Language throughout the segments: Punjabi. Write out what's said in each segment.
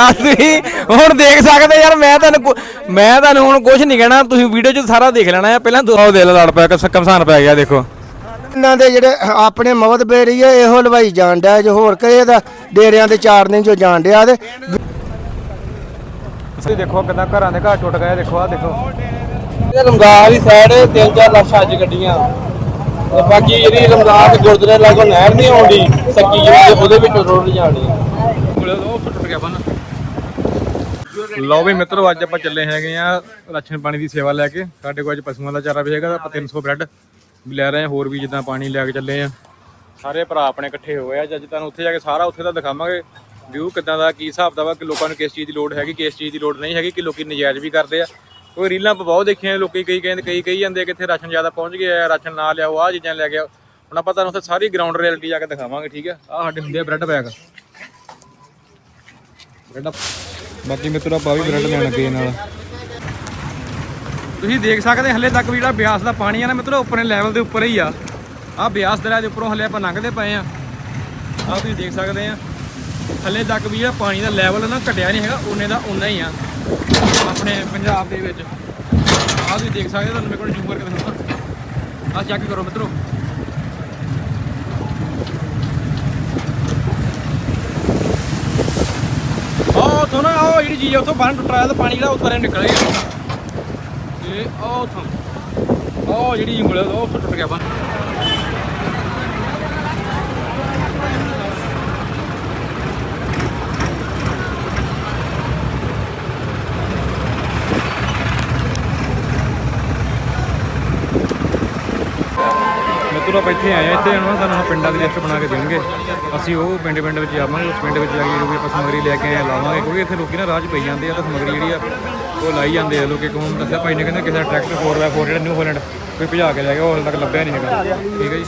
ਆ ਤੁਸੀਂ ਹੁਣ ਦੇਖ ਸਕਦੇ ਯਾਰ ਮੈਂ ਤੁਹਾਨੂੰ ਕੁ- ਮੈਂ ਤੁਹਾਨੂੰ ਹੁਣ ਕੁਝ ਨਹੀਂ ਕਹਿਣਾ ਤੁਸੀਂ ਵੀਡੀਓ 'ਚ ਸਾਰਾ ਦੇਖ ਲੈਣਾ ਆ ਪਹਿਲਾਂ ਦੋ ਦਿਲ ਲੜ ਪਿਆ ਕਿ ਕਮਸਾਨ ਪੈ ਗਿਆ ਦੇਖੋ। ਇਹਨਾਂ ਦੇ ਜਿਹੜੇ ਆਪਣੇ ਮਵਦ ਬੇਰੀ ਹੈ ਇਹੋ ਲਵਾਈ ਜਾਣ ਡਿਆ ਜੋ ਹੋਰ ਕਹੇ ਦਾ ਡੇਰਿਆਂ ਦੇ ਚਾਰ ਦਿਨ ਜੋ ਜਾਣ ਡਿਆ ਤੇ। ਤੁਸੀਂ ਦੇਖੋ ਕਿਦਾਂ ਘਰਾਂ ਦੇ ਘਰ ਟੁੱਟ ਗਏ ਦੇਖੋ ਆ ਦੇਖੋ। ਇਹ ਰਮਦਾਨ ਵਾਲੀ ਸਾਈਡ 3-4 ਲੱਖ ਅੱਜ ਗੱਡੀਆਂ। ਤੇ ਬਾਕੀ ਜਿਹੜੀ ਰਮਦਾਨ ਤੇ ਗੁਰਦੁਆਰੇ ਲਾਗੋਂ ਨਹਿਰ ਨਹੀਂ ਆਉਂਦੀ ਸੱਕੀ ਜਿਹੜੀ ਉਹਦੇ ਵਿੱਚ ਰੋਡ ਜਾਣੀ। ਉਹ ਟੁੱਟ ਗਿਆ ਬੰਨ। ਲਓ ਵੀ ਮਿੱਤਰੋ, ਅੱਜ ਆਪਾਂ ਚੱਲੇ ਹੈਗੇ ਆ ਰਾਸ਼ਨ ਪਾਣੀ ਦੀ ਸੇਵਾ ਲੈ ਕੇ। ਸਾਡੇ ਕੋਲ ਅੱਜ ਪਸ਼ੂਆਂ ਦਾ ਚਾਰਾ ਵੀ ਹੈਗਾ ਤਾਂ ਆਪਾਂ 300 ਬ੍ਰੈਡ ਵੀ ਲੈ ਰਹੇ ਹਾਂ, ਹੋਰ ਵੀ ਜਿੱਦਾਂ ਪਾਣੀ ਲੈ ਕੇ ਚੱਲੇ ਆ ਸਾਰੇ ਭਰਾ ਆਪਣੇ ਇਕੱਠੇ ਹੋਏ ਆ, ਅੱਜ ਤੁਹਾਨੂੰ ਉੱਥੇ ਜਾ ਕੇ ਸਾਰਾ ਉੱਥੇ ਦਾ ਦਿਖਾਵਾਂਗੇ। ਵਿਊ ਕਿੱਦਾਂ ਦਾ, ਕੀ ਹਿਸਾਬ ਦਾ ਵਾ, ਕਿ ਲੋਕਾਂ ਨੂੰ ਕਿਸ ਚੀਜ਼ ਦੀ ਲੋੜ ਹੈਗੀ, ਕਿਸ ਚੀਜ਼ ਦੀ ਲੋੜ ਨਹੀਂ ਹੈਗੀ, ਕਿ ਲੋਕੀ ਨਜਾਇਜ਼ ਵੀ ਕਰਦੇ ਆ। ਕੋਈ ਰੀਲਾਂ ਆਪਾਂ ਬਹੁਤ ਦੇਖੀਆਂ, ਲੋਕੀ ਕਈ ਕਹਿੰਦੇ, ਕਈ ਕਹੀ ਜਾਂਦੇ ਕਿ ਇੱਥੇ ਰਾਸ਼ਨ ਜ਼ਿਆਦਾ ਪਹੁੰਚ ਗਿਆ ਰਾਸ਼ਨ ਨਾ ਲਿਆਓ, ਆਹ ਚੀਜ਼ਾਂ ਲੈ ਕੇ ਆਓ। ਹੁਣ ਆਪਾਂ ਤੁਹਾਨੂੰ ਉੱਥੇ ਸਾਰੀ ਗਰਾਊਂਡ ਰਿਐਲਿਟੀ ਜਾ ਕੇ ਦਿਖਾਵਾਂਗੇ, ਠੀਕ ਆ? ਆਹ ਸਾਡੇ ਹੁੰਦੇ ਆ ਬ੍ਰੈਡ ਬੈਗ ਬ੍ਰੈਡ ਬਾਕੀ ਮਿੱਤਰੋ, ਆਪਾਂ ਵੀ ਬ੍ਰੈਡ ਲੈਣ ਲੱਗੇ ਨਾਲ। ਤੁਸੀਂ ਦੇਖ ਸਕਦੇ ਹੱਲੇ ਤੱਕ ਵੀ ਜਿਹੜਾ ਬਿਆਸ ਦਾ ਪਾਣੀ ਆ ਨਾ ਮਿੱਤਰੋ ਉੱਪਰੇ ਲੈਵਲ ਦੇ ਉੱਪਰ ਹੀ ਆ। ਆ ਬਿਆਸ ਦਰਿਆ ਦੇ ਉੱਪਰੋਂ ਹੱਲੇ ਆਪਾਂ ਲੰਘਦੇ ਪਏ ਆ। ਆ ਤੁਸੀਂ ਦੇਖ ਸਕਦੇ ਆ। ਹਲੇ ਤੱਕ ਵੀ ਜਿਹੜਾ ਪਾਣੀ ਦਾ ਲੈਵਲ ਨਾ ਘਟਿਆ ਨਹੀਂ ਹੈਗਾ ਉਹਨੇ ਦਾ ਉਨਾ ਹੀ ਆ। ਆਪਣੇ ਪੰਜਾਬ ਦੇ ਵਿੱਚ। ਆ ਤੁਸੀਂ ਦੇਖ ਸਕਦੇ ਤੁਹਾਨੂੰ ਮੇਰੇ ਕੋਲ ਜ਼ੂਮ ਕਰਕੇ ਦਿਖਾਉਂਦਾ ਆ ਚੈੱਕ ਕਰੋ ਮਿੱਤਰੋ। ਉੱਥੋਂ ਨਾ ਉਹ ਜਿਹੜੀ ਚੀਜ਼ ਉੱਥੋਂ ਬੰਨ ਟੁੱਟ ਰਿਹਾ ਤੇ ਪਾਣੀ ਜਿਹੜਾ ਉੱਤਰੇ ਨਿਕਲ ਗਿਆ ਇਹ ਉਹ ਤੋਂ ਉਹ ਜਿਹੜੀ ਉਂਗਲ ਉਹ ਉੱਥੋਂ ਟੁੱਟ ਗਿਆ ਬੰਨ। ਮਿੱਤਰੋ ਆਪਾਂ ਇੱਥੇ ਆਏ ਆ, ਇੱਥੇ ਹੁਣ ਸਾਨੂੰ ਹੁਣ ਪਿੰਡਾਂ ਦੀ ਲਿਸਟ ਬਣਾ ਕੇ ਦੇਣਗੇ। ਅਸੀਂ ਉਹ ਪਿੰਡ ਪਿੰਡ ਵਿੱਚ ਜਾਵਾਂਗੇ, ਉਸ ਪਿੰਡ ਵਿੱਚ ਜਾ ਕੇ ਜਿਹੜੀ ਆਪਾਂ ਸਮਗਰੀ ਲੈ ਕੇ ਆਏ ਲਾਵਾਂਗੇ, ਕਿਉਂਕਿ ਇੱਥੇ ਲੋਕੀ ਨਾ ਰਾਹ 'ਚ ਪਈ ਜਾਂਦੇ ਆ, ਤਾਂ ਸਮਗਰੀ ਜਿਹੜੀ ਆ, ਉਹ ਲਾਈ ਜਾਂਦੇ ਆ ਲੋਕੀ। ਕੋਲ ਦੱਸਿਆ? ਭਾਈ ਨੇ ਕਹਿੰਦਾ ਕਿਸੇ ਟਰੈਕਟਰ 4x4 ਜਿਹੜਾ ਨਿਊ ਹੋਲੈਂਡ ਕੋਈ ਭਜਾ ਕੇ ਲੈ ਗਿਆ, ਉਹ ਹਾਲੇ ਤੱਕ ਲੱਭਿਆ ਨਹੀਂ ਹੈਗਾ। ਠੀਕ ਹੈ ਜੀ?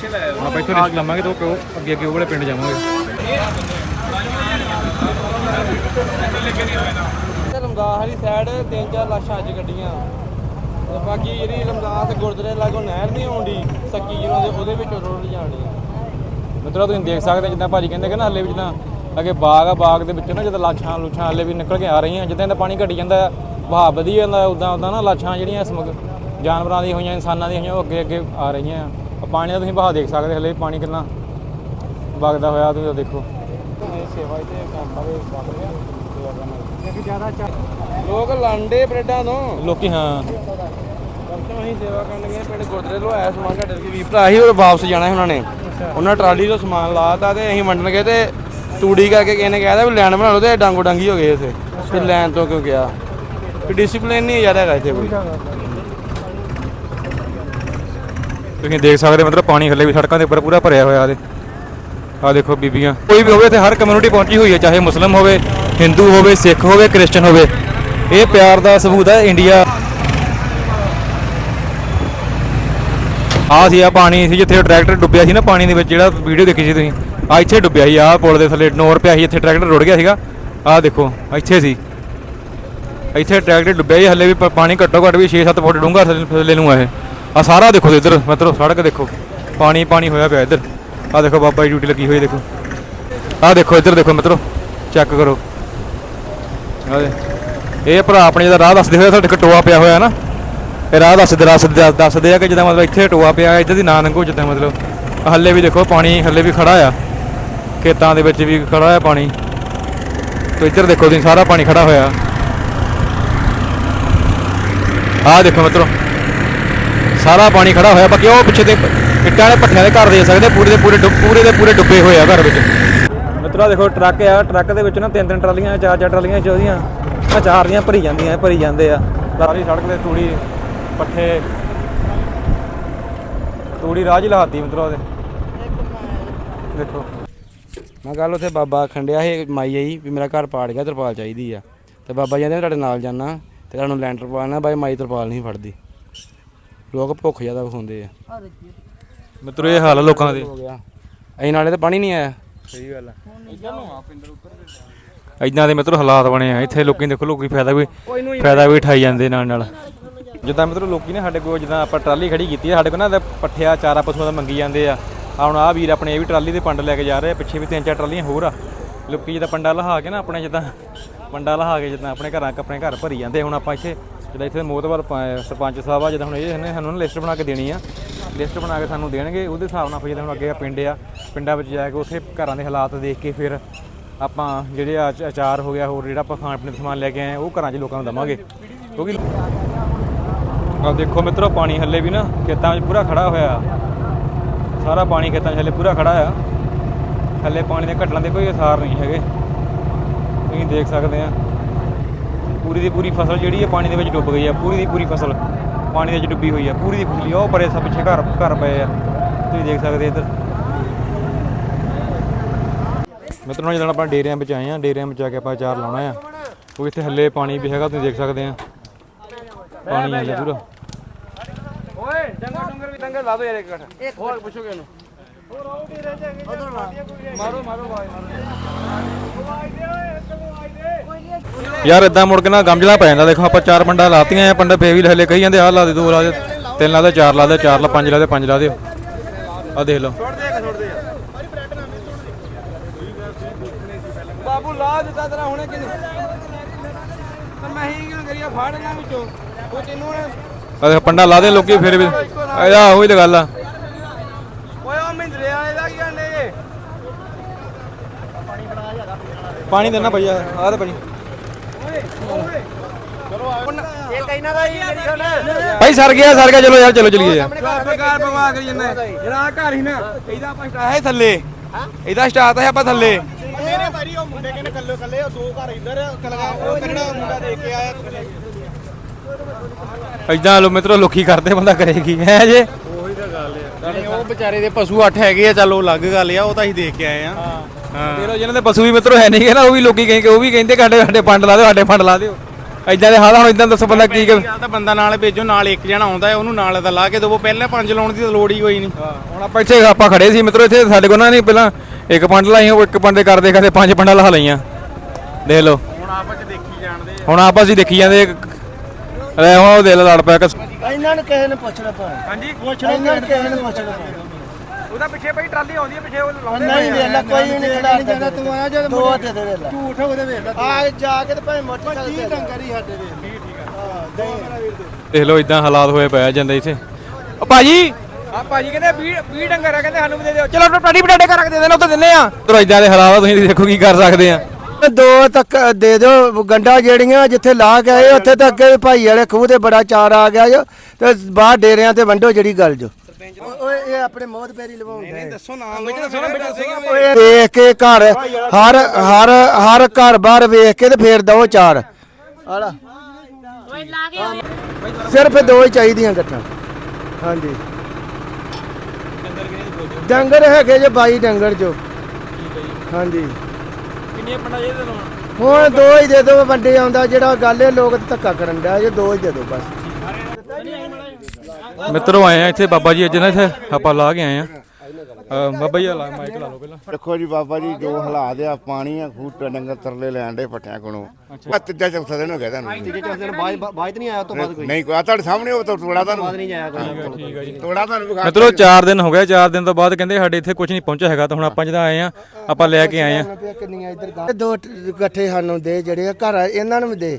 ਆਪਾਂ ਇੱਥੋਂ ਲਿਸਟ ਲਾਵਾਂਗੇ ਤਾਂ ਉਹ ਪਿਓ ਅੱਗੇ ਅੱਗੇ ਉਹ ਵਾਲੇ ਪਿੰਡ ਜਾਵਾਂਗੇ। ਤੇ ਰਮਦਾਨ ਵਾਲੀ ਸਾਈਡ 3-4 ਲੱਖ ਅੱਜ ਗੱਡੀਆਂ ਬਾਕੀ ਜਿਹੜੀ ਰਮਦਾਨ ਤੇ ਗੁਰਦੁਆਰੇ ਲਾਗੋਂ ਨਹਿਰ ਨਹੀਂ ਆਉਂਦੀ ਸੱਕੀ ਜਿਹਨਾਂ ਦੇ ਉਹਦੇ ਵਿੱਚ ਰੋਡ ਜਾਣੀ ਮਿੱਤਰੋ ਤੁਸੀਂ ਦੇਖ ਸਕਦੇ ਜਿੱਦਾਂ ਭਾਜੀ ਕਹਿੰਦੇ ਕਿ ਨਾ ਹੱਲੇ ਵੀ ਜਿੱਦਾਂ ਅੱਗੇ ਬਾਗ ਆ ਬਾਗ ਦੇ ਵਿੱਚ ਨਾ ਜਦੋਂ ਲਾਛਾਂ ਲੁਛਾਂ ਹੱਲੇ ਵੀ ਨਿਕਲ ਕੇ ਆ ਰਹੀਆਂ ਜਿੱਦਾਂ ਇਹਦਾ ਪਾਣੀ ਘਟੀ ਜਾਂਦਾ ਵਹਾਅ ਵਧੀ ਜਾਂਦਾ ਉਦਾਂ ਉਦਾਂ ਨਾ ਲਾਛਾਂ ਜਿਹੜੀਆਂ ਸਮਗ ਜਾਨਵਰਾਂ ਦੀਆਂ ਹੋਈਆਂ ਇਨਸਾਨਾਂ ਦੀਆਂ ਹੋਈਆਂ ਉਹ ਅੱਗੇ ਅੱਗੇ ਆ ਰਹੀਆਂ ਆ। ਪਾਣੀ ਦਾ ਤੁਸੀਂ ਵਹਾਅ ਦੇਖ ਸਕਦੇ ਹੱਲੇ ਵੀ ਪਾਣੀ ਕਿੰਨਾ ਵਗਦਾ ਹੋਇਆ ਤੁਸੀਂ ਦੇਖੋ। ਸੇਵਾ ਇੱਥੇ ਕੰਮ ਦੇ ਲੋਕ ਲਾਂਡੇ ਬ੍ਰੈਡਾਂ ਤੋਂ। ਲੋਕੀ ਹਾਂ। ਪਰਸੋਂ ਅਸੀਂ ਸੇਵਾ ਕਰਨ ਗਏ, ਪਿੰਡ ਗੁਰਦੁਆਰੇ ਲੋ ਆਇਆ ਸਮਾਨ ਘੱਟ ਕੇ ਵੀ ਭਰਾ ਸੀ ਉਹ ਵਾਪਸ ਜਾਣਾ ਸੀ ਉਹਨਾਂ ਨੇ। ਉਹਨਾਂ ਟਰਾਲੀ ਤੋਂ ਸਮਾਨ ਲਾਤਾ ਤੇ ਅਸੀਂ ਵੰਡਣ ਗਏ ਤੇ ਤੂੜੀ ਕਰਕੇ ਕਿਸੇ ਨੇ ਕਹਿਦਾ ਵੀ ਲੈਣ ਬਣਾ ਲਓ ਤੇ ਡਾਂਗੋ ਡਾਂਗੀ ਹੋ ਗਏ ਇੱਥੇ। ਤੇ ਲੈਣ ਤੋਂ ਕਿਉਂ ਗਿਆ? ਕਿ ਡਿਸਪਲਿਨ ਨਹੀਂ ਯਾਰ ਹੈਗਾ ਇੱਥੇ ਕੋਈ। ਤੁਸੀਂ ਦੇਖ ਸਕਦੇ ਮਤਲਬ ਪਾਣੀ ਹੱਲੇ ਵੀ ਸੜਕਾਂ ਦੇ ਉੱਪਰ ਪੂਰਾ ਭਰਿਆ ਹੋਇਆ ਆ ਆ ਦੇਖੋ ਬੀਬੀਆਂ। ਕੋਈ ਵੀ ਹੋਵੇ ਤੇ ਹਰ ਕਮਿਊਨਿਟੀ ਪਹੁੰਚੀ ਹੋਈ ਹੈ, ਚਾਹੇ ਮੁਸਲਮ ਹੋਵੇ, ਹਿੰਦੂ ਹੋਵੇ, ਸਿੱਖ ਹੋਵੇ, ਕ੍ਰਿਸਚਨ ਹੋਵੇ। ਇਹ ਪਿਆਰ ਦਾ ਸਬੂਤ ਹੈ, ਇੰਡੀਆ ਆ ਸੀ, ਆ ਪਾਣੀ ਸੀ ਜਿੱਥੇ ਟਰੈਕਟਰ ਡੁੱਬਿਆ ਸੀ ਨਾ ਪਾਣੀ ਦੇ ਵਿੱਚ, ਜਿਹੜਾ ਵੀਡੀਓ ਦੇਖੀ ਸੀ ਤੁਸੀਂ। ਆ ਇੱਥੇ ਡੁੱਬਿਆ ਸੀ, ਆ ਪੁਲ ਦੇ ਥੱਲੇ ਨੋਰ ਪਿਆ ਸੀ, ਇੱਥੇ ਟਰੈਕਟਰ ਰੁੜ ਗਿਆ ਸੀਗਾ। ਆ ਦੇਖੋ ਇੱਥੇ ਸੀ। ਇੱਥੇ ਟਰੈਕਟਰ ਡੁੱਬਿਆ ਸੀ, ਹੱਲੇ ਵੀ ਪਾਣੀ ਘੱਟੋ ਘੱਟ ਵੀ 6-7 ਫੁੱਟ ਡੂੰਘਾ ਥੱਲੇ ਨੂੰ ਆ ਇਹ। ਆ ਸਾਰਾ ਦੇਖੋ ਇੱਧਰ ਮਤਲਬ ਸੜਕ ਦੇਖੋ। ਪਾਣੀ ਪਾਣੀ ਹੋਇਆ ਪਿਆ ਇੱਧਰ। ਆ ਦੇਖੋ ਬਾਬਾ ਦੀ ਡਿਊਟੀ ਲੱਗੀ ਹੋਈ ਦੇਖੋ। ਆ ਦੇਖੋ ਇੱਧਰ, ਦੇਖੋ ਮਿੱਤਰੋ, ਚੈੱਕ ਕਰੋ। ਇਹ ਭਰਾ ਆਪਣੇ ਜਿਹਦਾ ਰਾਹ ਦੱਸਦੇ ਹੋਏ ਸਾਡੇ ਕੋਲ ਟੋਆ ਪਿਆ ਹੋਇਆ ਹੈ ਨਾ। ਇਹ ਰਾਹ ਦੱਸਦੇ ਦੱਸਦੇ ਦੱਸਦੇ ਆ ਕਿ ਜਿੱਦਾਂ ਮਤਲਬ ਇੱਥੇ ਟੋਆ ਪਿਆ, ਇੱਧਰ ਦੀ ਨਾ ਲੰਘੋ ਜਿੱਦਾਂ ਮਤਲਬ। ਹੱਲੇ ਵੀ ਦੇਖੋ ਪਾਣੀ ਹੱਲੇ ਵੀ ਖੜਾ ਆ। ਖੇਤਾਂ ਦੇ ਵਿੱਚ ਵੀ ਖੜਾ ਆ ਪਾਣੀ। ਤੇ ਇੱਧਰ ਦੇਖੋ ਤੁਸੀਂ ਸਾਰਾ ਪਾਣੀ ਖੜਾ ਹੋਇਆ। ਆਹ ਦੇਖੋ ਮਿੱਤਰੋ, ਸਾਰਾ ਪਾਣੀ ਖੜਾ ਹੋਇਆ। ਬਾਕੀ ਉਹ ਪਿੱਛੇ ਦੇ ਇੱਟਾਂ ਵਾਲੇ ਪੱਠਿਆਂ ਦੇ ਘਰ ਦੇ ਸਕਦੇ, ਪੂਰੇ ਦੇ ਪੂਰੇ ਪੂਰੇ ਦੇ ਪੂਰੇ ਡੁੱਬੇ ਹੋਏ ਆ ਘਰ ਵਿੱਚ। ਮਿੱਤਰੋ ਦੇਖੋ ਟਰੱਕ ਆ, ਟਰੱਕ ਦੇ ਵਿੱਚ ਨਾ ਤਿੰਨ ਤਿੰਨ ਟਰਾਲੀਆਂ, ਚਾਰ ਚਾਰ ਟਰਾਲੀਆਂ ਚੋਦੀਆਂ ਆ ਚਾਰ ਦੀਆਂ ਭਰੀ ਜਾਂਦੀਆਂ, ਭਰੀ ਜਾਂਦੇ ਆ। ਸਾਰੀ ਸੜਕ ਤੇ ਤੂੜੀ ਪੱਠੇ ਤੂੜੀ 'ਚ ਲਾਤੀ ਮਿੱਤਰੋ ਉਹਦੇ। ਦੇਖੋ। ਮੈਂ ਕੱਲ ਉੱਥੇ ਬਾਬਾ ਖੰਡਿਆ ਸੀ ਮਾਈ ਆਈ ਵੀ ਮੇਰਾ ਘਰ ਪਾੜ ਗਿਆ ਤਰਪਾਲ ਚਾਹੀਦੀ ਆ। ਤੇ ਬਾਬਾ ਜੀ ਕਹਿੰਦੇ ਤੁਹਾਡੇ ਨਾਲ ਜਾਣਾ ਤੇ ਤੁਹਾਨੂੰ ਲੈਂਟਰ ਪਵਾਉਣਾ ਬਾਈ ਮਾਈ ਤਰਪਾਲ ਨਹੀਂ ਫੜਦੀ। ਲੋਕ ਭੁੱਖ ਜ਼ਿਆਦਾ ਵਿਖਾਉਂਦੇ ਆ। ਮਿੱਤਰੋ ਇਹ ਹਾਲ ਲੋਕਾਂ ਦੇ। ਹੋ ਗਿਆ। ਅਸੀਂ ਨਾਲੇ ਤੇ ਪਾਣੀ ਨਹੀਂ ਆਇਆ। ਸਹੀ ਗੱਲ ਆ। ਇਦਾਂ ਦੇ ਮਿੱਤਰੋ ਹਾਲਾਤ ਬਣੇ ਆ। ਇੱਥੇ ਲੋਕੀ ਦੇਖੋ ਲੋਕੀ ਫਾਇਦਾ ਵੀ ਫਾਇਦਾ ਵੀ ਉਠਾਈ ਜਾਂਦੇ ਨਾਲ ਨਾਲ ਜਿੱਦਾਂ ਮਤਲਬ ਲੋਕੀ ਨੇ ਸਾਡੇ ਕੋਲ ਜਿੱਦਾਂ ਆਪਾਂ ਟਰਾਲੀ ਖੜੀ ਕੀਤੀ ਹੈ ਸਾਡੇ ਕੋਲ ਨਾ ਇਹਦਾ ਪੱਠਿਆ, ਚਾਰਾ ਪਸ਼ੂਆਂ ਦਾ ਮੰਗੀ ਜਾਂਦੇ ਆ। ਆ ਹੁਣ ਆ ਵੀਰ ਆਪਣੇ ਇਹ ਵੀ ਟਰਾਲੀ ਦੇ ਪੰਡ ਲੈ ਕੇ ਜਾ ਰਹੇ ਆ, ਪਿੱਛੇ ਵੀ ਤਿੰਨ ਚਾਰ ਟਰਾਲੀਆਂ ਹੋਰ ਆ। ਲੋਕੀ ਜਿੱਦਾਂ ਪੰਡਾ ਲਹਾ ਕੇ ਨਾ ਆਪਣੇ ਜਿੱਦਾਂ, ਪੰਡਾ ਲਹਾ ਕੇ ਜਿੱਦਾਂ ਆਪਣੇ ਘਰਾਂ, ਆਪਣੇ ਘਰ ਭਰੀ ਜਾਂਦੇ। ਹੁਣ ਆਪਾਂ ਇੱਥੇ, ਜਿੱਦਾਂ ਇੱਥੇ ਮੋਤਬਰ ਸਰਪੰਚ ਸਾਹਿਬ ਆ, ਜਿੱਦਾਂ ਹੁਣ ਇਹ ਨੇ ਸਾਨੂੰ ਲਿਸਟ ਬਣਾ ਕੇ ਦੇਣੀ ਆ। ਲਿਸਟ ਬਣਾ ਕੇ ਸਾਨੂੰ ਦੇਣਗੇ, ਉਹਦੇ ਹਿਸਾਬ ਨਾਲ ਫਿਰ ਜਿੱਦਾਂ ਹੁਣ ਅੱਗੇ ਆ ਪਿੰਡ ਆ, ਪਿੰਡਾਂ ਵਿੱਚ ਜਾ ਕੇ ਉੱਥੇ ਘਰਾਂ ਦੇ ਹਾਲਾਤ ਦੇਖ ਕੇ ਫਿਰ ਆਪਾਂ ਜਿਹੜੇ ਆ ਅਚਾਰ ਹੋ ਗਿਆ, ਹੋਰ ਜਿਹੜਾ ਆਪਾਂ ਖਾਣ ਪੀਣ ਦਾ ਸਮਾਨ ਲੈ ਕੇ ਆਏ ਉਹ ਘਰਾਂ 'ਚ ਲੋਕਾਂ ਨੂੰ ਦਵਾਂਗੇ। ਕਿਉਂਕਿ ਆ ਦੇਖੋ ਮਿੱਤਰੋ, ਪਾਣੀ ਹੱਲੇ ਵੀ ਨਾ ਖੇਤਾਂ 'ਚ ਪੂਰਾ ਖੜਾ ਹੋਇਆ। ਸਾਰਾ ਪਾਣੀ ਖੇਤਾਂ 'ਚ ਹੱਲੇ ਪੂਰਾ ਖੜਾ ਆ। ਹੱਲੇ ਪਾਣੀ ਦੇ ਘਟਣ ਦੇ ਕੋਈ ਅਸਾਰ ਨਹੀਂ ਹੈਗੇ। ਤੁਸੀਂ ਦੇਖ ਸਕਦੇ ਆ। ਪੂਰੀ ਦੀ ਪੂਰੀ ਫਸਲ ਜਿਹੜੀ ਹੈ ਪਾਣੀ ਦੇ ਵਿੱਚ ਡੁੱਬ ਗਈ ਆ। ਪੂਰੀ ਦੀ ਪੂਰੀ ਫਸਲ ਪਾਣੀ ਦੇ ਵਿੱਚ ਡੁੱਬੀ ਹੋਈ ਆ। ਪੂਰੀ ਦੀ ਫਸਲ ਉਹ ਪਰੇ ਸਭ ਪਿੱਛੇ ਘਰ ਘਰ ਪਏ ਆ। ਤੁਸੀਂ ਦੇਖ ਸਕਦੇ ਇੱਧਰ। ਮਿੱਤਰੋ, ਜਦੋਂ ਆਪਾਂ ਡੇਰਿਆਂ ਵਿੱਚ ਆਏ ਆ, ਡੇਰਿਆਂ ਵਿੱਚ ਜਾ ਕੇ ਆਪਾਂ ਚਾਰ ਲਾਉਣਾ ਆ। ਉਹ ਇੱਥੇ ਹੱਲੇ ਪਾਣੀ ਵੀ ਹੈਗਾ, ਤੁਸੀਂ ਦੇਖ ਸਕਦੇ ਆ। ਪਾਣੀ ਹੱਲੇ ਪੂਰਾ। ਓਏ ਡੰਗਰ ਡੰਗਰ ਵੀ ਡੰਗਰ ਲਾ ਦੋ ਯਾਰ ਇੱਕ ਘੰਟਾ। ਹੋਰ ਪੁੱਛੋਗੇ ਇਹਨੂੰ ਮਾਰੋ ਮਾਰੋ ਬਾਈ ਯਾਰ ਇਦਾਂ ਮੁੜ ਕੇ ਨਾ ਗਮਜਲਾ ਪੈ ਜਾਂਦਾ। ਦੇਖੋ ਆਪਾਂ ਚਾਰ ਪੰਡਾ ਲਾਤੀਆਂ ਆ ਪੰਡਾ ਫੇਰ ਵੀ ਹਲੇ ਕਹੀ ਜਾਂਦੇ ਲਾ ਦੇ ਦੋ ਲਾ ਦੇ ਤਿੰਨ ਲਾ ਦੇ ਚਾਰ ਲਾ ਦੇ ਚਾਰ ਲਾ ਪੰਜ ਲਾ ਦੇ ਪੰਜ ਲਾ ਦਿਓ। ਆ ਦੇਖ ਲਓ। ਛੋੜ ਦੇ ਛੋੜ ਦੇ ਬਾਬੂ ਲਾ ਦਿੱਤਾ ਤੇਰਾ ਹੁਣੇ ਕਿ ਤਾਂ ਮੈਂ ਹੀ ਕਿਉਂ ਕਰੀਆ ਫਾੜ ਨਾ ਵਿੱਚੋਂ। ਉਹ ਤੈਨੂੰ ਆ ਪੰਡਾ ਲਾ ਦੇ ਲੋਕੀ ਫੇਰ ਵੀ ਇਹਦਾ ਉਹੀ ਤਾਂ ਗੱਲ ਆ। ਓਏ ਉਹ ਮਹਿੰਦਰੇ ਵਾਲੇ ਦਾ ਕੀ ਕਹਿੰਦੇ ਜੇ? ਪਾਣੀ ਦੇਣਾ ਭਈਆ ਆਹ ਤੇ ਭਾਜੀ ਇਹ ਕਹਿਣਾ ਦਾ ਹੀ ਮੇਰੀ ਹੁਣ ਭਾਈ ਸਰ ਗਿਆ ਸਰ ਗਿਆ ਚਲੋ ਯਾਰ ਚਲੋ ਚਲੀਏ। ਯਾਰ ਬੇਕਾਰ ਬਵਾ ਕਰੀ ਜਾਂਦਾ ਜਿਹੜਾ ਆਹ ਘਰ ਹੀ ਨਾ ਇਹਦਾ ਆਪਾਂ ਸਟਾਇਆ ਥੱਲੇ। ਇਹਦਾ ਸਟਾਰਟ ਹੈ ਆਪਾਂ ਥੱਲੇ। ਮੇਰੇ ਭਾਰੀ ਉਹ ਮੁੰਡੇ ਕਹਿੰਦੇ ਕੱਲੇ ਕੱਲੇ ਉਹ ਦੋ ਘਰ ਇੱਧਰ ਕਲਗਾ ਉਹ ਕਿਹੜਾ ਮੁੰਡਾ ਦੇਖ ਕੇ ਆਇਆ? ਇਦਾਂ ਲੋ ਮਿੱਤਰੋ ਲੋਕੀ ਕਰਦੇ ਬੰਦਾ ਕਰੇਗੀ ਹੈ ਜੇ? ਨਹੀਂ ਉਹ ਵਿਚਾਰੇ ਦੇ ਪਸ਼ੂ ਅੱਠ ਹੈਗੇ ਆ ਚੱਲ ਉਹ ਅਲੱਗ ਗੱਲ ਆ ਉਹ ਤਾਂ ਅਸੀਂ ਦੇਖ ਕੇ ਆਏ ਆ। ਹਾਂ। ਦੇਖ ਲਓ ਜਿਹਨਾਂ ਦੇ ਪਸ਼ੂ ਵੀ ਮਿੱਤਰੋ ਹੈ ਨਹੀਂਗੇ ਨਾ ਉਹ ਵੀ ਲੋਕੀ ਕਹਿੰਦੇ ਉਹ ਵੀ ਕਹਿੰਦੇ ਸਾਡੇ ਸਾਡੇ ਫੰਡ ਲਾ ਦਿਓ ਸਾਡੇ ਫੰਡ ਲਾ ਦਿਓ। ਇਦਾਂ ਦੇ ਹਾਲ ਆ, ਹੁਣ ਇਦਾਂ ਦੱਸੋ ਬੰਦਾ ਕੀ ਕਰ ਗੱਲ ਤਾਂ ਬੰਦਾ ਨਾਲ ਭੇਜੋ ਨਾਲ ਇੱਕ ਜਣਾ ਆਉਂਦਾ ਹੈ ਉਹਨੂੰ ਨਾਲ ਦਾ ਲਾ ਕੇ ਦੇਵੋ ਪਹਿਲਾਂ ਪੰਜ ਲਾਉਣ ਦੀ ਤਾਂ ਲੋੜ ਹੀ ਕੋਈ ਨਹੀਂ। ਹੁਣ ਆਪਾਂ ਇੱਥੇ ਆਪਾਂ ਖੜੇ ਸੀ ਮਿੱਤਰੋ ਇੱਥੇ ਸਾਡੇ ਕੋਲ ਨਾ ਨਹੀਂ ਪਹਿਲਾਂ ਇੱਕ ਪੰਡ ਲਾਈ ਉਹ ਇੱਕ ਪੰਡੇ ਕਰਦੇ ਕਰਦੇ ਪੰਜ ਪੰਡਾਂ ਲਾ ਲਈਆਂ। ਦੇਖ ਲਓ। ਹੁਣ ਆਪਸ ਚ ਦੇਖੀ ਜਾਣਦੇ ਹੁਣ ਆਪਸ ਹੀ ਦੇਖੀ ਜਾਂਦੇ ਅਰੇ ਹੁਣ ਉਹ ਦਿਲ ਲੜ ਪਿਆ ਕਿ ਇਹਨਾਂ ਨੂੰ ਕਿਸੇ ਨੂੰ ਪੁੱਛਣਾ ਪਾ। ਹਾਂਜੀ। ਪੁੱਛਣਾ ਇਹਨਾਂ ਨੂੰ ਕਿਸੇ ਨੂੰ ਪੁੱਛਣਾ ਪਾ। ਉਹਦਾ ਪਿੱਛੇ ਪਈ ਟਰਾਲੀ ਆਉਂਦੀ ਹੈ ਪਿੱਛੇ ਉਹ ਲਾਉਂਦੇ ਨਹੀਂ ਵੇਖ ਲੈ ਕੋਈ ਨਹੀਂ ਖੜਾ ਜਾਂਦਾ ਤੂੰ ਆਇਆ ਜਦ ਦੋ ਦੇ ਦੇ ਵੇਖ ਲੈ। ਝੂਠ ਉਹਦੇ ਵੇਖ ਲੈ ਆ ਜਾ ਕੇ ਤੇ ਭਾਵੇਂ ਮੋਟਰਸਾਈਕਲ ਤੇ ਡੰਗਰੀ ਸਾਡੇ ਵੇਖ। ਠੀਕ ਹਾਂ ਦੋ ਮੇਰਾ ਵੀਰ ਦੇ ਦੇਖ ਲਓ ਇਦਾਂ ਹਾਲਾਤ ਹੋਏ ਪਏ ਆ ਜਾਂਦੇ ਇੱਥੇ। ਉਹ ਭਾਜੀ! ਆ ਭਾਜੀ ਕਹਿੰਦੇ 20 20 ਡੰਗਰ ਆ ਕਹਿੰਦੇ ਸਾਨੂੰ ਵੀ ਦੇ ਦਿਓ। ਚਲੋ ਟਰਾਲੀ ਬਟਾਡੇ ਕਰਾ ਕੇ ਦੇ ਦੇਣਾ ਉੱਥੇ ਦਿੰਨੇ ਆ। ਤੋ ਇਦਾਂ ਦੇ ਹਾਲਾਤ ਆ, ਤੁਸੀਂ ਦੇਖੋ ਕੀ ਕਰ ਸਕਦੇ ਆ। ਦੋ ਤੱਕ ਦੇ ਦਿਓ ਗੰਡਾ ਜਿਹੜੀਆਂ ਜਿੱਥੇ ਲਾ ਕੇ ਆਏ ਉੱਥੇ ਤਾਂ ਅੱਗੇ ਭਾਈ ਵਾਲੇ ਖੂਹ ਤੇ ਬੜਾ ਚਾਰ ਆ ਗਿਆ ਜੋ ਤੇ ਬਾਹਰ ਡੇਰਿਆਂ ਤੇ ਵੰਡੋ ਜਿਹੜੀ ਗੱਲ ਜੋ। ਓਏ ਇਹ ਆਪਣੇ ਮੋਹਤ ਪੈਰੀ ਲਵਾਉਂਦੇ ਦੱਸੋ ਨਾਮ ਵਿੱਚ ਦੱਸੋ ਨਾ ਬੇਟਾ ਸੀਗਾ ਓਏ ਵੇਖ ਕੇ ਘਰ ਹਰ ਹਰ ਹਰ ਘਰ ਬਾਹਰ ਵੇਖ ਕੇ ਤੇ ਫੇਰ ਦਓ ਚਾਰ। ਆਲਾ। ਸਿਰਫ ਦੋ ਹੀ ਚਾਹੀਦੀਆਂ ਗੱਠਾਂ। ਹਾਂਜੀ। ਡੰਗਰ ਹੈਗੇ ਜੇ 22 ਡੰਗਰ ਜੋ। ਹਾਂਜੀ। ਕਿੰਨੀਆਂ ਪੰਡਾ ਜੇ ਦੇ ਲਾਉਣ ਹੁਣ ਦੋ ਹੀ ਦੇ ਦਿਓ ਵੰਡੇ ਆਉਂਦਾ ਜਿਹੜਾ ਗੱਲ ਇਹ ਲੋਕ ਧੱਕਾ ਕਰਨ ਦਾ ਜੇ ਦੋ ਹੀ ਦੇ ਦਿਓ ਬਸ। ਮਿੱਤਰੋ ਆਏ ਆ ਇੱਥੇ ਬਾਬਾ ਜੀ ਅੱਜ ਨਾ ਇੱਥੇ ਆਪਾਂ ਲਾ ਕੇ ਆਏ ਆ। ਬਾਬਾ ਜੀ ਲਾ ਮਾਈਕ ਲਾ ਲਓ ਪਹਿਲਾਂ। ਦੇਖੋ ਜੀ ਬਾਬਾ ਜੀ ਜੋ ਹਾਲਾਤ ਆ ਪਾਣੀ ਆ ਖੂਟ ਡੰਗਰ ਤਰਲੇ ਲੈਣ ਦੇ ਪੱਠਿਆਂ ਕੋਲੋਂ। ਆ ਤੀਜਾ ਚੌਥਾ ਦਿਨ ਹੋ ਗਿਆ ਤੁਹਾਨੂੰ। ਤੀਜੇ ਚੌਥੇ ਦਿਨ ਬਾਅਦ ਨਹੀਂ ਆਇਆ ਤੋਂ ਬਾਅਦ ਕੋਈ। ਨਹੀਂ ਕੋਈ ਆ ਤੁਹਾਡੇ ਸਾਹਮਣੇ ਉਹ ਤਾਂ ਤੋੜਾ ਤੁਹਾਨੂੰ। ਬਾਅਦ ਨਹੀਂ ਆਇਆ ਕੋਈ। ਠੀਕ ਹੈ ਜੀ। ਤੋੜਾ ਤੁਹਾਨੂੰ ਵਿਖਾ ਮਿੱਤਰੋ 4 ਦਿਨ ਹੋ ਗਏ 4 ਦਿਨ ਤੋਂ ਬਾਅਦ ਕਹਿੰਦੇ ਸਾਡੇ ਇੱਥੇ ਕੁਝ ਨਹੀਂ ਪਹੁੰਚਿਆ ਹੈਗਾ ਤਾਂ ਹੁਣ ਆਪਾਂ ਜਦੋਂ ਆਏ ਆ ਆਪਾਂ ਲੈ ਕੇ ਆਏ ਆ। ਕਿੰਨੀਆਂ ਇੱਧਰ ਦੋ ਇਕੱਠੇ ਸਾਨੂੰ ਦੇ ਜਿਹੜੇ ਆ ਘਰ ਇਹਨਾਂ ਨੂੰ ਵੀ ਦੇ।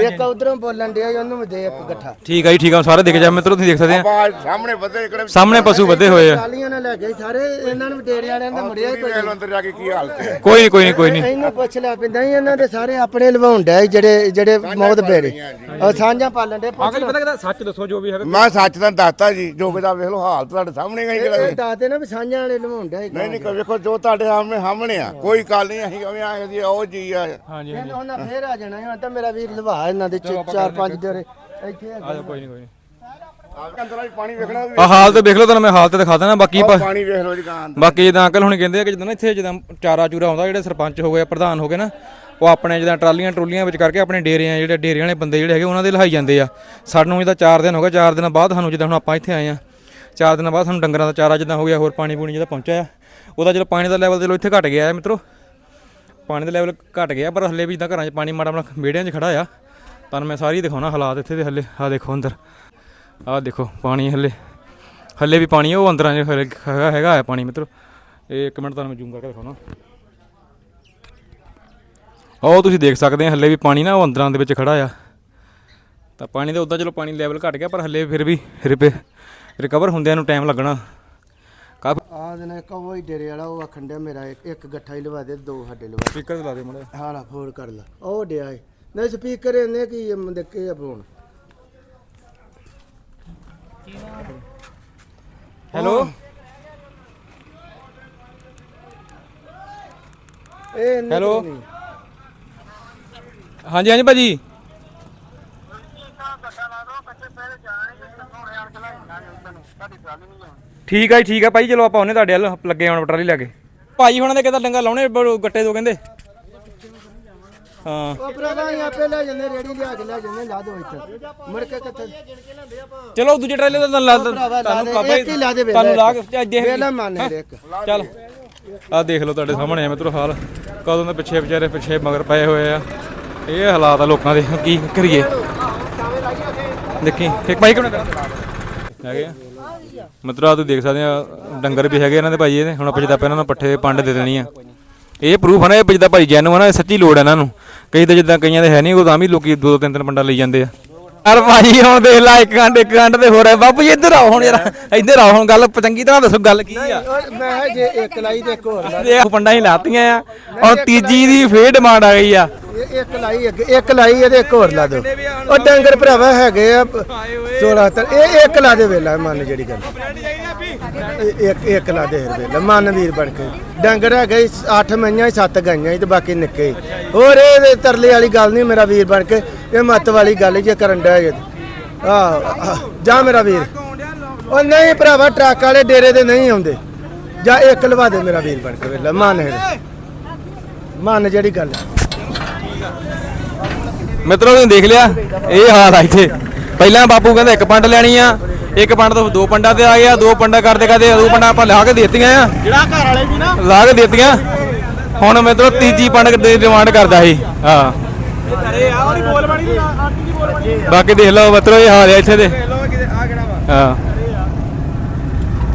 ਇੱਕ ਉਧਰੋਂ ਬੋਲਣ ਡਿਆ ਉਹਨੂੰ ਵੀ ਦੇ ਇੱਕ ਇਕੱਠਾ ਠੀਕ ਆ ਜੀ ਠੀਕ ਆ ਸਾਰੇ ਦਿਖ ਜਾ ਮਿੱਤਰੋ ਤੁਸੀਂ ਦੇਖ ਸਕਦੇ ਆ। ਸਾਹਮਣੇ ਵਧੇ ਇਕੜੇ ਸਾਹਮਣੇ ਪਸ਼ੂ ਵੱਧੇ ਹੋਏ ਆ। ਟਾਲੀਆਂ ਨਾਲ ਲੈ ਗਏ ਸਾਰੇ ਇਹਨਾਂ ਨੂੰ ਵੀ ਡੇਰੇ ਵਾਲਿਆਂ ਦਾ ਮੁੜਿਆ ਹੀ ਕੋਈ ਵੇਖ ਲਓ ਅੰਦਰ ਜਾ ਕੇ ਕੀ ਹਾਲਤ ਹੈ। ਕੋਈ ਨਹੀਂ ਕੋਈ ਨਹੀਂ ਕੋਈ ਨਹੀਂ। ਇਹਨੂੰ ਪੁੱਛ ਲਿਆ ਪਿੰਦਾ ਹੀ ਇਹਨਾਂ ਦੇ ਸਾਰੇ ਆਪਣੇ ਲਵਾਉਣ ਡਿਆ ਸੀ ਜਿਹੜੇ ਜਿਹੜੇ ਮੌਤ ਬੇਰੇ ਉਹ ਸਾਂਝਾਂ ਪਾਲਣ ਦੇ ਪੁੱਛ ਪਤਾ ਸੱਚ ਦੱਸੋ ਜੋ ਵੀ ਹੈਗਾ। ਮੈਂ ਸੱਚ ਤਾਂ ਦੱਸਤਾ ਜੀ ਜੋ ਕਿਦਾ ਵੇਖ ਲਓ ਹਾਲ ਤੁਹਾਡੇ ਸਾਹਮਣੇ ਗਈ ਕਿਹੜਾ ਇਹ ਦੱਸਦੇ ਨਾ ਵੀ ਸਾਂਝਾਂ ਵਾਲੇ ਲਵਾਉਣ ਡਿਆ ਸੀ। ਨਹੀਂ ਨਹੀਂ ਕੋਈ ਵੇਖੋ ਜੋ ਤੁਹਾਡੇ ਸਾਹਮਣੇ ਸਾਹਮਣੇ ਆ ਕੋਈ ਗੱਲ ਨਹੀਂ ਅਸੀਂ ਕਵੇਂ ਆਏ ਜੀ ਉਹ ਜੀ ਆ। ਹਾਂਜੀ ਇਹਨਾਂ ਉਹਨਾਂ ਫੇਰ ਆ ਜਾਣਾ ਹੁਣ ਤਾਂ ਮੇਰਾ ਵੀਰ ਲਵਾ ਇਹਨਾਂ ਦੇ ਚ- ਚਾਰ ਪੰਜ ਡੇਰੇ ਇੱਥੇ ਹੈਗੇ। ਕੋਈ ਨਹੀਂ ਕੋਈ ਨਹੀਂ। ਅੰਦਰ ਪਾਣੀ ਵੇਖਣਾ ਵੀ। ਆ ਹਾਲ ਤੇ ਦੇਖ ਲਓ ਤੁਹਾਨੂੰ ਮੈਂ ਹਾਲ ਤੇ ਦਿਖਾ ਦੇਣਾ ਬਾਕੀ ਪ- ਪਾਣੀ ਵੇਖ ਲਓ ਜੀ ਗਾਂ ਬਾਕੀ ਜਿੱਦਾਂ ਅੰਕਲ ਹੁਣ ਕਹਿੰਦੇ ਆ ਕਿ ਜਿੱਦਾਂ ਨਾ ਇੱਥੇ ਜਿੱਦਾਂ ਚਾਰਾ ਚੂਰਾ ਆਉਂਦਾ ਜਿਹੜੇ ਸਰਪੰਚ ਹੋ ਗਏ ਪ੍ਰਧਾਨ ਹੋ ਗਏ ਨਾ ਉਹ ਆਪਣੇ ਜਿੱਦਾਂ ਟਰਾਲੀਆਂ ਟਰੋਲੀਆਂ ਵਿੱਚ ਕਰਕੇ ਆਪਣੇ ਡੇਰੇ ਆ ਜਿਹੜੇ ਡੇਰੇ ਵਾਲੇ ਬੰਦੇ ਜਿਹੜੇ ਹੈਗੇ ਉਹਨਾਂ ਦੇ ਲਹਾਈ ਜਾਂਦੇ ਆ। ਸਾਨੂੰ ਜਿੱਦਾਂ 4 ਦਿਨ ਹੋ ਗਏ 4 ਦਿਨਾਂ ਬਾਅਦ ਸਾਨੂੰ ਜਿੱਦਾਂ ਹੁਣ ਆਪਾਂ ਇੱਥੇ ਆਏ ਆ 4 ਦਿਨਾਂ ਬਾਅਦ ਸਾਨੂੰ ਡੰਗਰਾਂ ਦਾ ਚਾਰਾ ਜਿੱਦਾਂ ਹੋ ਗਿਆ ਹੋਰ ਪਾਣੀ ਪੂਣੀ ਜਿਹਦਾ ਪਹੁੰਚਿਆ ਆ। ਉਹਦਾ ਚਲੋ ਪਾਣੀ ਦਾ ਲੈਵਲ ਚਲੋ ਇੱਥੇ ਘਟ ਗਿਆ ਹੈ ਮਿੱਤਰੋ। ਪਾਣੀ ਦਾ ਲੈਵਲ ਘਟ ਗਿਆ ਪਰ ਹੱਲੇ ਵੀ ਜਿੱਦਾਂ ਘਰਾਂ 'ਚ ਪਾਣੀ ਮਾੜਾ ਮਾੜਾ ਵਿਹੜਿਆਂ 'ਚ ਖੜਾ ਆ। ਤੁਹਾਨੂੰ ਮੈਂ ਸਾਰੀ ਦਿਖਾਉਣਾ ਹਾਲਾਤ ਇੱਥੇ ਦੇ ਹੱਲੇ। ਆਹ ਦੇਖੋ ਅੰਦਰ। ਆਹ ਦੇਖੋ ਪਾਣੀ ਹੱਲੇ। ਹੱਲੇ ਵੀ ਪਾਣੀ ਆ, ਉਹ ਅੰਦਰਾਂ ਹਲੇ ਹੈਗਾ ਹੈਗਾ ਆ ਪਾਣੀ ਮਿੱਤਰੋ। ਇਹ ਇੱਕ ਮਿੰਟ ਤੁਹਾਨੂੰ ਮੈਂ ਜ਼ੂਮ ਕਰਕੇ ਦਿਖਾਉਣਾ। ਉਹ ਤੁਸੀਂ ਦੇਖ ਸਕਦੇ ਆ ਹੱਲੇ ਵੀ ਪਾਣੀ ਨਾ ਉਹ ਅੰਦਰਾਂ ਦੇ ਵਿੱਚ ਖੜਾ ਆ। ਤਾਂ ਪਾਣੀ ਦਾ ਉਦਾਂ ਚਲੋ ਪਾਣੀ ਲੈਵਲ ਘਟ ਗਿਆ ਪਰ ਹੱਲੇ ਫਿਰ ਵੀ ਰਿਪੇ ਰਿਕਵਰ ਹੁੰਦਿਆਂ ਨੂੰ ਟਾਈਮ ਲੱਗਣਾ। ਕਾਫੀ ਆ ਜਨੇ ਕੋ ਹੀ ਡੇਰੇ ਵਾਲਾ ਉਹ ਆਖਣ ਡਿਆ ਮੇਰਾ ਇੱਕ ਗੱਠਾ ਹੀ ਲਵਾ ਦੇ ਦੋ ਸਾਡੇ ਲਵਾ ਸਪੀਕਰ ਲਾ ਦੇ ਮੁੰਡੇ ਹਾਲਾ ਫੋਨ ਕਰ ਲਾ। ਉਹ ਡਿਆ ਏ। ਨਹੀਂ ਸਪੀਕਰ ਇਹਨੇ ਕੀ ਦੇਖੇ ਆ ਫੋਨ ਹੈਲੋ? ਇਹ ਹੈਲੋ। ਹਾਂਜੀ ਹਾਂਜੀ ਭਾਜੀ। ਠੀਕ ਆ ਜੀ ਠੀਕ ਆ ਭਾਈ ਚਲੋ ਆਪਾਂ ਉਹਨੇ ਤੁਹਾਡੇ ਵੱਲ ਲੱਗੇ ਹੁਣ ਟਰਾਲੀ ਲੈ ਕੇ। ਭਾਈ ਹੁਣਾਂ ਦੇ ਕਿਦਾਂ ਡੰਗਾ ਲਾਉਣੇ ਬ- ਗੱਟੇ ਦੋ ਕਹਿੰਦੇ? ਹਾਂ। ਉਹ ਭਰਾਵਾ ਅਸੀਂ ਆਪੇ ਲੈ ਜਾਂਦੇ ਰੇੜੀ ਲਿਆ ਕੇ ਲੈ ਜਾਂਦੇ ਲਾ ਦੋ ਇੱਥੇ। ਮੁੜ ਕੇ ਕਿੱਥੇ? ਚਲੋ ਦੂਜੇ ਟਰਾਲੇ ਦਾ ਤਾਂ ਲਾ ਭਰਾਵਾ ਲਾ ਤੁਹਾਨੂੰ ਦੇ ਇੱਕ ਹੀ ਲਾ ਦੇ ਵੇਲਾ ਤੁਹਾਨੂੰ ਲਾ ਕੇ ਦੇਖ ਵੇਲਾ ਮੰਨ ਦੇ ਇੱਕ। ਚੱਲ। ਆ ਦੇਖ ਲਓ ਤੁਹਾਡੇ ਸਾਹਮਣੇ ਆ ਮਿੱਤਰੋ ਹਾਲ। ਕਦੋਂ ਦੇ ਪਿੱਛੇ ਵਿਚਾਰੇ ਪਿੱਛੇ ਮਗਰ ਪਏ ਹੋਏ ਆ। ਇਹ ਹਾਲਾਤ ਆ ਲੋਕਾਂ ਦੇ ਕੀ ਕਰੀਏ? ਦੇਖੀ ਇੱਕ ਬਾਈਕ ਕਿਉਂ ਹੈਗੇ ਆ। ਮਿੱਤਰੋ ਆ ਤੁਸੀਂ ਦੇਖ ਸਕਦੇ ਆ ਡੰਗਰ ਵੀ ਹੈਗੇ ਇਹਨਾਂ ਦੇ ਭਾਈ ਇਹਦੇ। ਹੁਣ ਆਪਾਂ ਜਿੱਦਾਂ ਇਹਨਾਂ ਨੂੰ ਪੱਠੇ ਪੰਡ ਦੇ ਦੇਣੀ ਆ। ਇਹ ਪ੍ਰੂਫ ਹੈ ਨਾ ਇਹ ਜਿੱਦਾਂ ਭਾਈ ਜੈਨੂ ਆ ਨਾ ਇਹ ਸੱਚੀ ਲੋੜ ਹੈ ਇਹਨਾਂ ਨੂੰ। ਕਈ ਤਾਂ ਜਿੱਦਾਂ ਕਈਆਂ ਦੇ ਹੈ ਨਹੀਂ ਉਹ ਤਾਂ ਵੀ ਲੋਕੀ ਦੋ ਦੋ ਤਿੰਨ ਤਿੰਨ ਪੰਡਾ ਲਈ ਜਾਂਦੇ ਆ। ਯਾਰ ਭਾਈ ਹੁਣ ਦੇਖ ਲੈ ਇੱਕ ਘੰਟੇ ਇੱਕ ਘੰਟੇ ਤੇ ਹੋ। ਰਿਹਾ ਬਾਪੂ ਜੀ ਇੱਧਰ ਆਓ ਹੁਣ ਯਾਰ ਇੱਧਰ ਆਓ ਹੁਣ ਗੱਲ ਚੰਗੀ ਤਰ੍ਹਾਂ ਦੱਸੋ ਗੱਲ ਕੀ ਆ। ਮੈਂ ਜੇ ਇੱਕ ਲਾਈ ਤੇ ਇੱਕ ਹੋਰ ਲਾ। ਪੰਡਾ ਹੀ ਲਾਤੀਆਂ ਆ। ਔਰ ਤੀਜੀ ਦੀ ਫੇਰ ਡਿਮਾਂਡ ਆ ਗਈ ਆ। ਇਹ ਇੱਕ ਲਾਈ ਅੱਗੇ, ਇੱਕ ਲਾਈ ਇਹਦੇ ਇੱਕ ਹੋਰ ਲਾ ਦਿਓ। ਉਹ ਡੰਗਰ ਭਰਾਵਾ ਹੈਗੇ ਆ 16 ਤਰ ਇਹ ਇੱਕ ਲਾ ਦੇ ਵੇਲਾ ਮੰਨ ਜਿਹੜੀ ਗੱਲ। ਇੱਕ ਇੱਕ ਲਾ ਦੇ ਵੇਲਾ ਮੰਨ ਵੀਰ ਬਣ ਕੇ। ਡੰਗਰ ਹੈਗੇ 8 ਮਈਆਂ 7 ਗਾਈਆਂ ਤੇ ਬਾਕੀ ਨਿੱਕੇ ਹੋਰ ਇਹ ਤਰਲੇ ਵਾਲੀ ਗੱਲ ਨਹੀਂ, ਮੇਰਾ ਵੀਰ ਬਣ ਕੇ, ਇਹ ਮੱਤ ਵਾਲੀ ਗੱਲ ਜੇ ਕਰਨ ਡਿਆ ਜੇ ਆਹ ਜਾ ਮੇਰਾ ਵੀਰ। ਉਹ ਨਹੀਂ ਭਰਾਵਾ, ਟਰੱਕ ਵਾਲੇ ਡੇਰੇ ਦੇ ਨਹੀਂ ਆਉਂਦੇ। ਜਾਂ ਇੱਕ ਲਵਾ ਦੇ ਮੇਰਾ ਵੀਰ ਬਣ ਕੇ ਵੇਲਾ, ਮੰਨ ਇਹ ਮੰਨ ਜਿਹੜੀ ਗੱਲ। ਹੈ ਮਿੱਤਰੋ ਤੁਸੀਂ ਦੇਖ ਲਿਆ? ਇਹ ਹਾਲ ਆ ਇੱਥੇ। ਪਹਿਲਾਂ ਬਾਪੂ ਕਹਿੰਦਾ ਇੱਕ ਪੰਡ ਲੈਣੀ ਆ ਇੱਕ ਪੰਡ ਤੋਂ ਦੋ ਪੰਡਾਂ ਤੇ ਆ ਗਿਆ ਦੋ ਪੰਡਾਂ ਕਰਦੇ ਕਰਦੇ ਦੋ ਪੰਡਾਂ ਆਪਾਂ ਲਾ ਕੇ ਦੇਤੀਆਂ ਆ। ਜਿਹੜਾ ਘਰ ਵਾਲੇ ਸੀ ਨਾ। ਲਾ ਕੇ ਦੇਤੀਆਂ। ਹੁਣ ਮਿੱਤਰੋ ਤੀਜੀ ਪੰਡ ਦੀ ਡਿਮਾਂਡ ਕਰਦਾ ਸੀ। ਹਾਂ। ਬਾਕੀ ਦੇਖ ਲਓ ਮਿੱਤਰੋ ਇਹ ਹਾਲ ਆ ਇੱਥੇ ਦੇ। ਲੋ ਕਿਤੇ ਆ ਕਿਹੜਾ ਵਾ। ਹਾਂ।